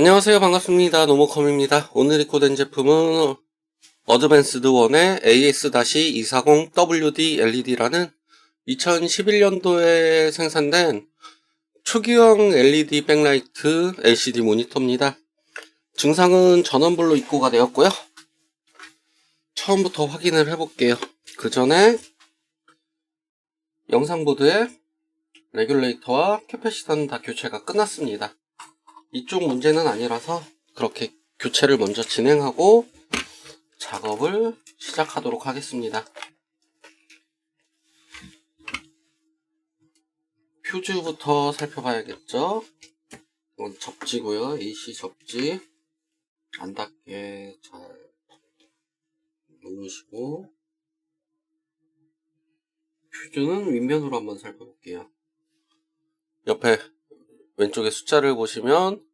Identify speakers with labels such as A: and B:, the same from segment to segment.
A: 안녕하세요. 반갑습니다. 노모컴입니다. 오늘 입고 된 제품은 어드밴스드 1의 AS-240WD LED라는 2011년도에 생산된 초기형 LED 백라이트 LCD 모니터입니다. 증상은 전원불로 입고가 되었고요. 처음부터 확인을 해볼게요. 그 전에 영상보드에 레귤레이터와 캐패시터는 다 교체가 끝났습니다 이쪽 문제는 아니라서 그렇게 교체를 먼저 진행하고 작업을 시작하도록 하겠습니다. 퓨즈부터 살펴봐야겠죠? 이건 접지고요. AC 접지 안 닿게 잘 누르시고 퓨즈는 윗면으로 한번 살펴볼게요. 옆에 왼쪽에 숫자를 보시면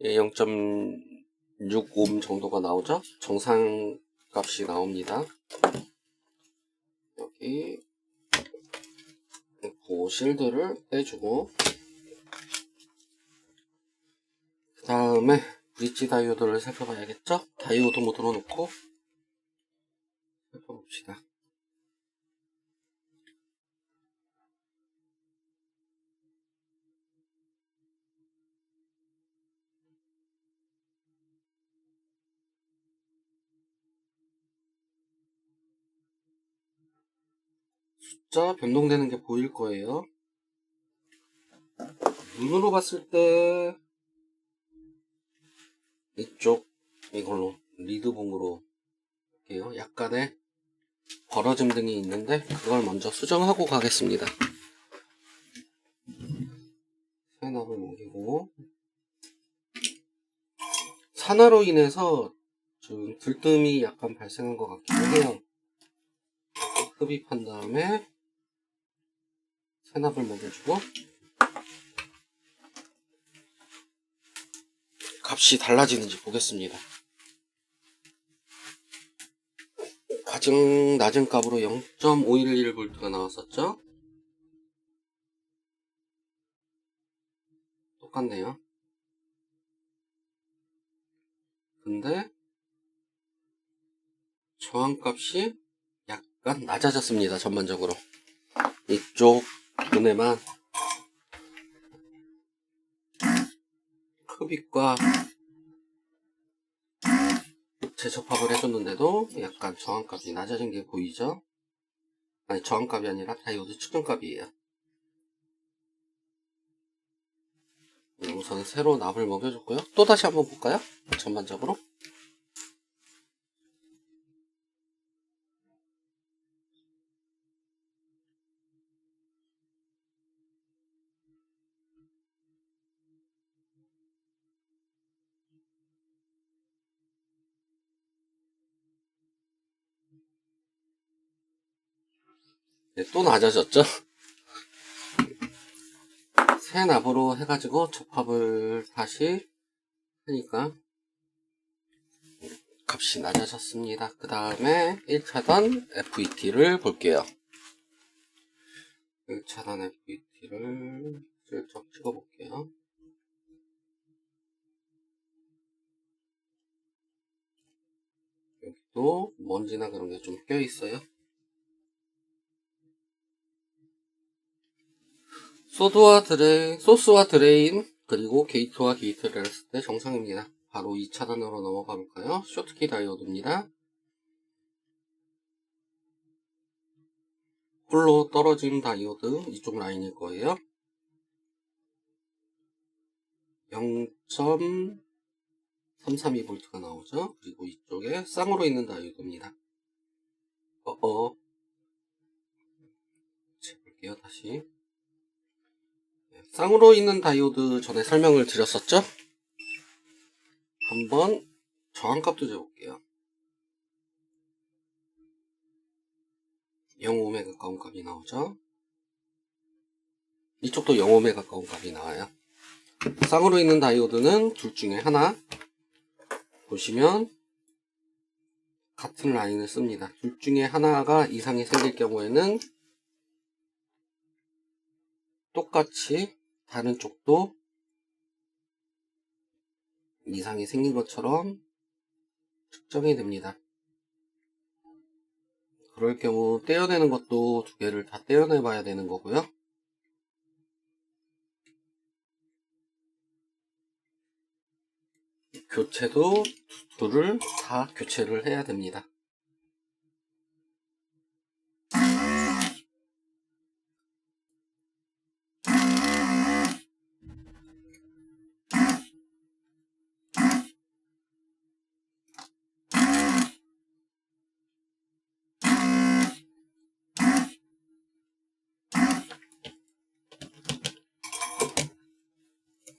A: 0.65옴 정도가 나오죠? 정상 값이 나옵니다. 여기 그 실드를 떼주고 그 다음에 브릿지 다이오드를 살펴봐야겠죠? 다이오드 모드로 놓고 살펴봅시다. 숫자 변동되는 게 보일 거예요. 눈으로 봤을 때 이쪽 이걸로 리드봉으로 할게요. 약간의 벌어짐 등이 있는데 그걸 먼저 수정하고 가겠습니다. 산화를 옮기고 산화로 인해서 좀 들뜸이 약간 발생한 것 같기도 해요. 흡입한 다음에 세납을 먹여주고 값이 달라지는지 보겠습니다. 가장 낮은 값으로 0.511V가 나왔었죠? 똑같네요. 근데 저항값이 약간 낮아졌습니다. 전반적으로 이쪽 눈에만 흡입과 재접합을 해줬는데도 약간 저항값이 낮아진 게 보이죠? 아니 저항값이 아니라 다이오드 측정값이에요. 우선 새로 납을 먹여줬고요. 또 다시 한번 볼까요? 전반적으로. 네, 또 낮아졌죠? 새 납으로 해가지고 접합을 다시 하니까 값이 낮아졌습니다. 그 다음에 1차단 FET를 볼게요. 1차단 FET를 슬쩍 찍어볼게요. 여기도 먼지나 그런 게 좀 껴있어요. 소드와 드레인, 소스와 드레인, 그리고 게이트와 게이트를 했을 때 정상입니다. 바로 2차단으로 넘어가 볼까요? 쇼트키 다이오드입니다. 홀로 떨어진 다이오드 이쪽 라인일 거예요. 0.332V가 나오죠. 그리고 이쪽에 쌍으로 있는 다이오드입니다. 어어. 재볼게요, 다시. 쌍으로 있는 다이오드 전에 설명을 드렸었죠? 한번 저항값도 재볼게요. 0옴에 가까운 값이 나오죠? 이쪽도 0옴에 가까운 값이 나와요. 쌍으로 있는 다이오드는 둘 중에 하나 보시면 같은 라인을 씁니다. 둘 중에 하나가 이상이 생길 경우에는 똑같이 다른 쪽도 이상이 생긴 것처럼 측정이 됩니다. 그럴 경우 떼어내는 것도 두 개를 다 떼어내 봐야 되는 거고요. 교체도 둘을 다 교체를 해야 됩니다.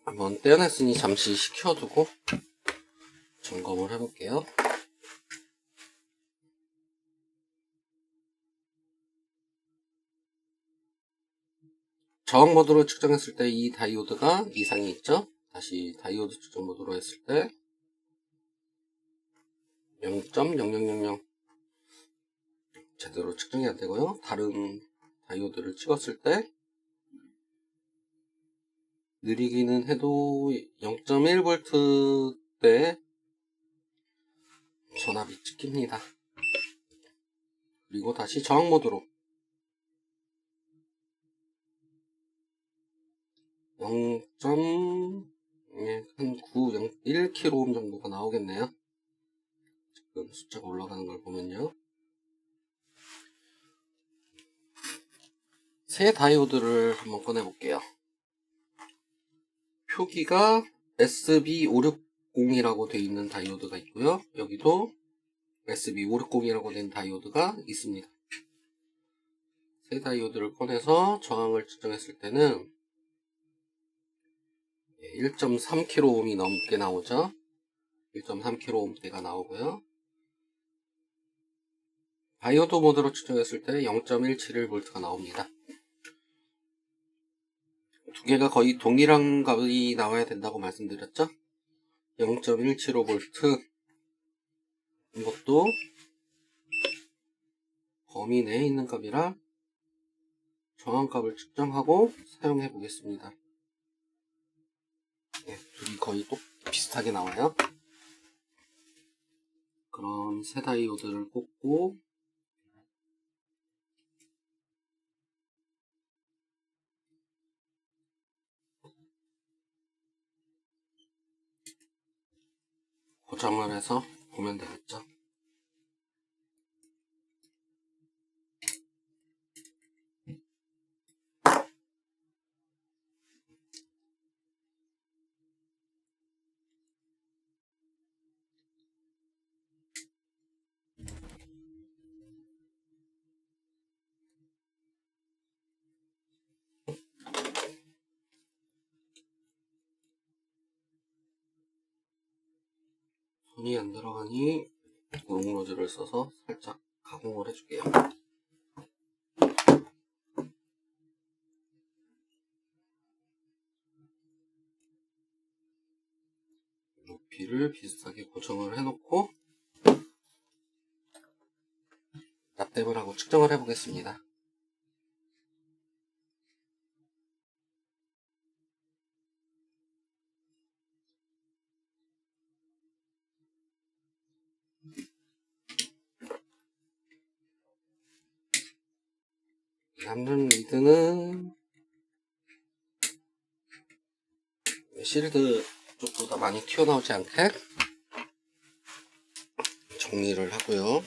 A: 한번 떼어냈으니 잠시 식혀두고 점검을 해볼게요. 저항 모드로 측정했을 때 이 다이오드가 이상이 있죠? 다시 다이오드 측정 모드로 했을 때 0.0000 제대로 측정이 안 되고요. 다른 다이오드를 찍었을 때 느리기는 해도 0.1V 때 전압이 찍힙니다. 그리고 다시 저항 모드로 0.9, 1kΩ 정도가 나오겠네요. 지금 숫자가 올라가는 걸 보면요. 새 다이오드를 한번 꺼내볼게요. 표기가 SB560이라고 되어 있는 다이오드가 있고요. 여기도 SB560이라고 된 다이오드가 있습니다. 새 다이오드를 꺼내서 저항을 측정했을 때는 1.3kΩ이 넘게 나오죠. 1.3kΩ대가 나오고요. 다이오드 모드로 측정했을 때 0.171V가 나옵니다. 두 개가 거의 동일한 값이 나와야 된다고 말씀드렸죠? 0.175V 이것도 범위 내에 있는 값이라 정한값을 측정하고 사용해 보겠습니다. 네, 둘이 거의 똑 비슷하게 나와요. 그럼 새 다이오드를 꽂고 고정을 해서 보면 되겠죠. 손이 안 들어가니 우롱로즈를 써서 살짝 가공을 해줄게요. 높이를 비슷하게 고정을 해놓고 납땜을 하고 측정을 해보겠습니다. 남는 리드는 실드 쪽보다 많이 튀어나오지 않게 정리를 하고요.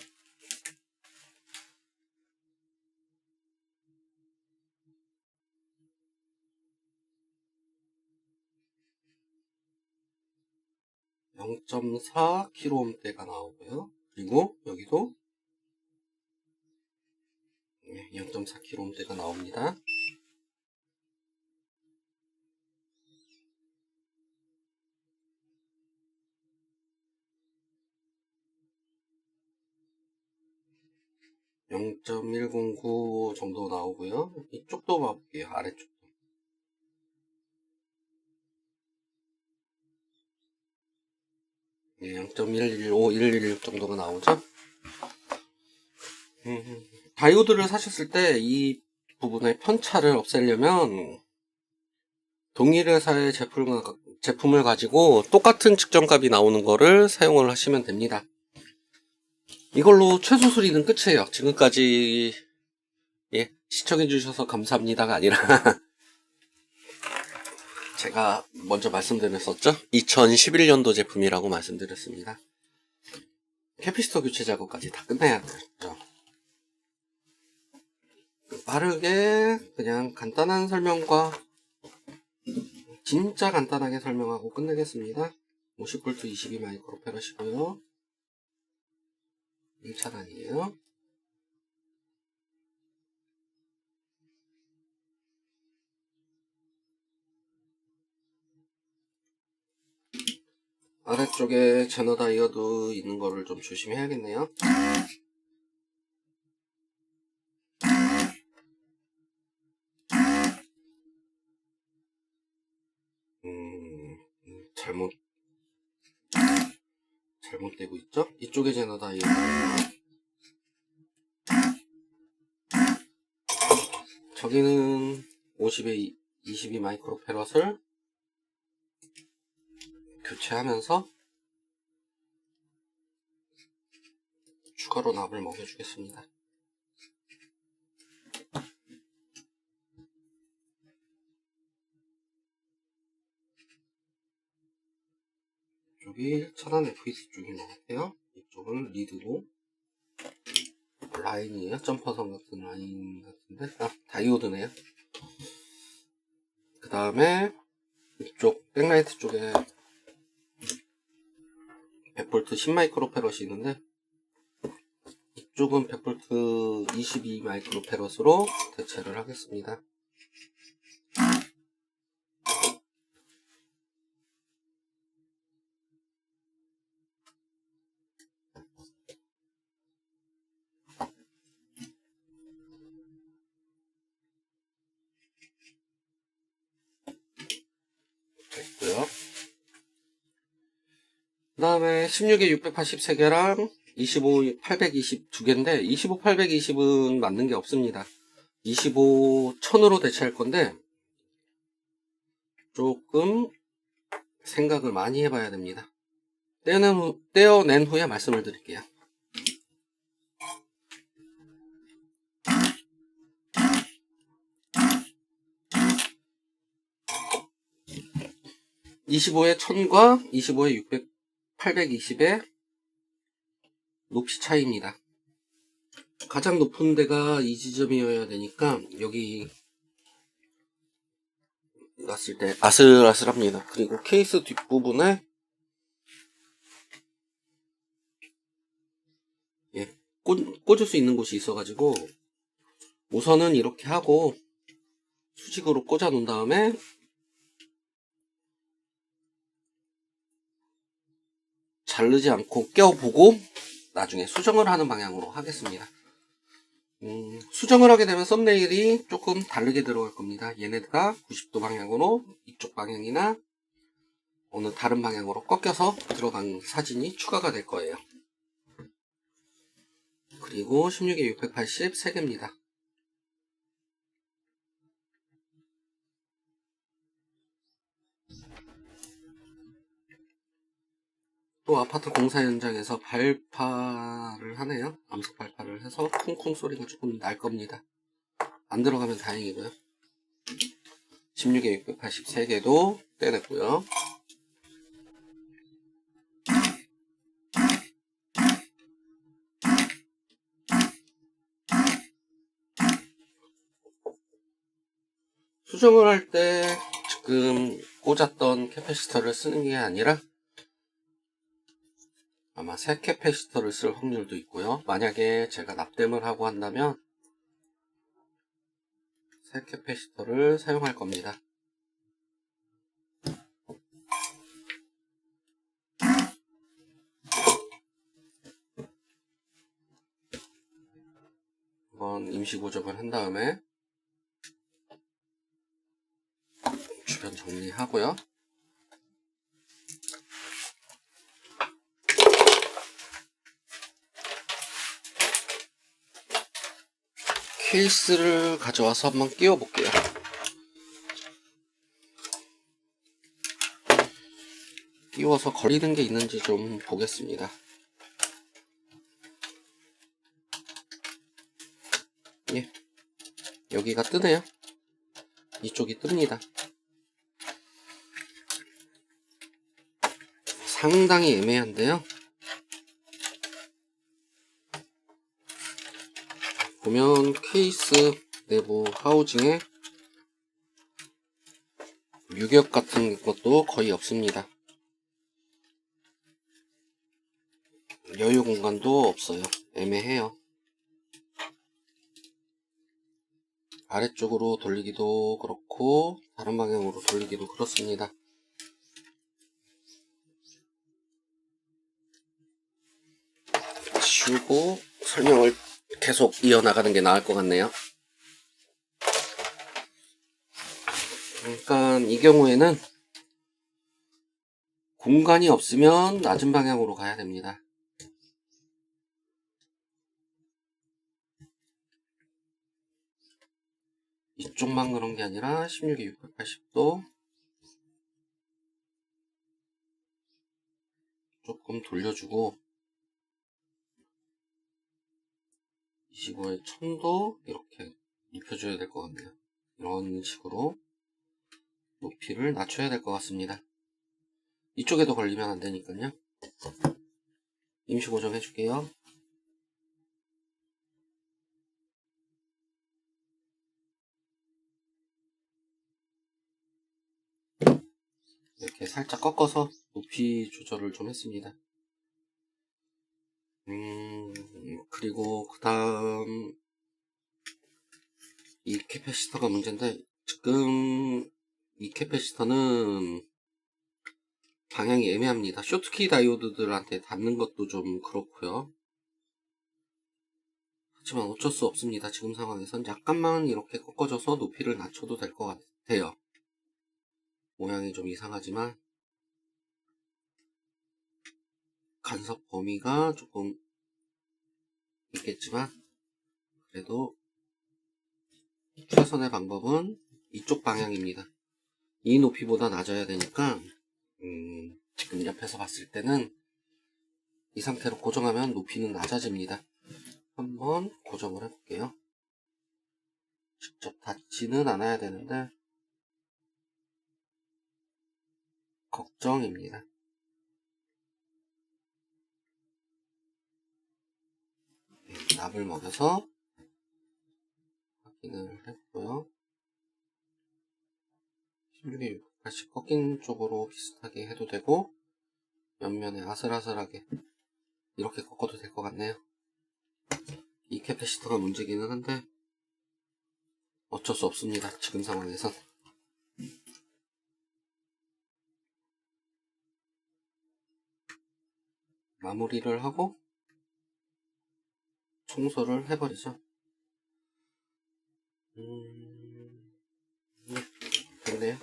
A: (0.4kΩ대가) 나오고요. 그리고 여기도 0.4km대가 나옵니다. (0.109) 정도 나오고요. 이쪽도 봐볼게요. 아래쪽도. 네, 0.115, 111 정도가 나오죠. 음, 다이오드를 사셨을 때 이 부분의 편차를 없애려면 동일 회사의 제품과, 제품을 가지고 똑같은 측정값이 나오는 거를 사용을 하시면 됩니다. 이걸로 최소 수리는 끝이에요. 지금까지 예, 시청해 주셔서 감사합니다가 아니라 제가 먼저 말씀드렸었죠? 2011년도 제품이라고 말씀드렸습니다. 캐피스터 교체 작업까지 다 끝내야 되죠. 빠르게 그냥 간단한 설명과 진짜 간단하게 설명하고 끝내겠습니다. 50V 22 마이크로페럿이고요. 1차단이에요. 아래쪽에 제너 다이어드 있는 거를 좀 조심해야겠네요. 잘못, 잘못되고 있죠? 이쪽에 제너 다이어드. 저기는 50에 22 마이크로 페럿을 교체하면서 추가로 납을 먹여주겠습니다. 이쪽이 천안 FEC 쪽인 것 같아요. 이쪽은 리드고 라인이에요. 점퍼선 같은 라인 같은데 아 다이오드네요. 그 다음에 이쪽 백라이트 쪽에 100V 10마이크로페럿이 있는데 이쪽은 100V 22마이크로페럿으로 대체를 하겠습니다. 다음에 16에 683개랑 25, 820두 개인데 25, 820은 맞는 게 없습니다. 25, 1000으로 대체할 건데 조금 생각을 많이 해봐야 됩니다. 떼어낸, 후, 떼어낸 후에 말씀을 드릴게요. (25의 1000과 25의 600, 820의 높이 차이입니다. 가장 높은 데가 이 지점이어야 되니까 여기 놨을 때 아슬아슬합니다. 그리고 케이스 뒷부분에 예, 꽂, 꽂을 수 있는 곳이 있어가지고 우선은 이렇게 하고 수직으로 꽂아 놓은 다음에 자르지 않고 껴보고 나중에 수정을 하는 방향으로 하겠습니다. 음, 수정을 하게 되면 썸네일이 조금 다르게 들어갈 겁니다. 얘네가 90도 방향으로 이쪽 방향이나 어느 다른 방향으로 꺾여서 들어간 사진이 추가가 될 거예요. 그리고 16에 680 3개입니다. 또 아파트 공사 현장에서 발파를 하네요. 암석 발파를 해서 쿵쿵 소리가 조금 날 겁니다. 안 들어가면 다행이고요. 16에 683개도 떼냈고요. 수정을 할 때 지금 꽂았던 캐패시터를 쓰는 게 아니라 아마 새 캐패시터를 쓸 확률도 있고요. 만약에 제가 납땜을 하고 한다면 새 캐패시터를 사용할 겁니다. 한번 임시 고정을 한 다음에 주변 정리하고요. 케이스를 가져와서 한번 끼워 볼게요. 끼워서 걸리는 게 있는지 좀 보겠습니다. 예. 여기가 뜨네요. 이쪽이 뜹니다. 상당히 애매한데요. 보면 케이스 내부 하우징에 유격 같은 것도 거의 없습니다. 여유 공간도 없어요. 애매해요. 아래쪽으로 돌리기도 그렇고 다른 방향으로 돌리기도 그렇습니다. 쉬고 설명을 계속 이어나가는 게 나을 것 같네요. 그러니까 이 경우에는 공간이 없으면 낮은 방향으로 가야 됩니다. 이쪽만 그런 게 아니라 16에 680도 조금 돌려주고 25의 1000도 이렇게 눕혀줘야 될 것 같네요. 이런 식으로 높이를 낮춰야 될 것 같습니다. 이쪽에도 걸리면 안 되니까요. 임시 고정 해줄게요. 이렇게 살짝 꺾어서 높이 조절을 좀 했습니다. 음, 그리고 그 다음 이 캐패시터가 문제인데 지금 이 캐패시터는 방향이 애매합니다. 쇼트키 다이오드들한테 닿는 것도 좀 그렇고요. 하지만 어쩔 수 없습니다. 지금 상황에선 약간만 이렇게 꺾어줘서 높이를 낮춰도 될 것 같아요. 모양이 좀 이상하지만 간섭 범위가 조금 있겠지만 그래도 최선의 방법은 이쪽 방향입니다. 이 높이보다 낮아야 되니까 음, 지금 옆에서 봤을 때는 이 상태로 고정하면 높이는 낮아집니다. 한번 고정을 해볼게요. 직접 닿지는 않아야 되는데 걱정입니다. 납을 먹여서 확인을 했고요. 16에 680 꺾인 쪽으로 비슷하게 해도 되고 옆면에 아슬아슬하게 이렇게 꺾어도 될 것 같네요. 이 캐패시터가 문제기는 한데 어쩔 수 없습니다. 지금 상황에선. 마무리를 하고 청소를 해버리죠. 음, 네, 됐네요.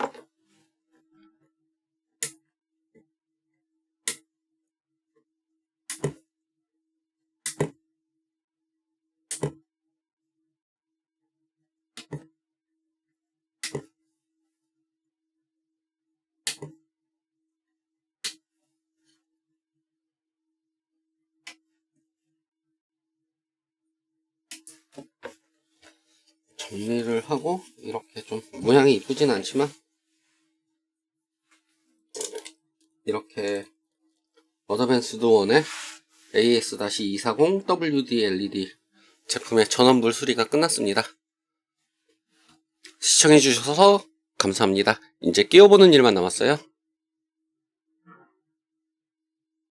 A: 정리를 하고 이렇게 좀 모양이 이쁘진 않지만 이렇게 어드밴스드 원의 AS-240 WD LED 제품의 전원불 수리가 끝났습니다. 시청해주셔서 감사합니다. 이제 끼워보는 일만 남았어요.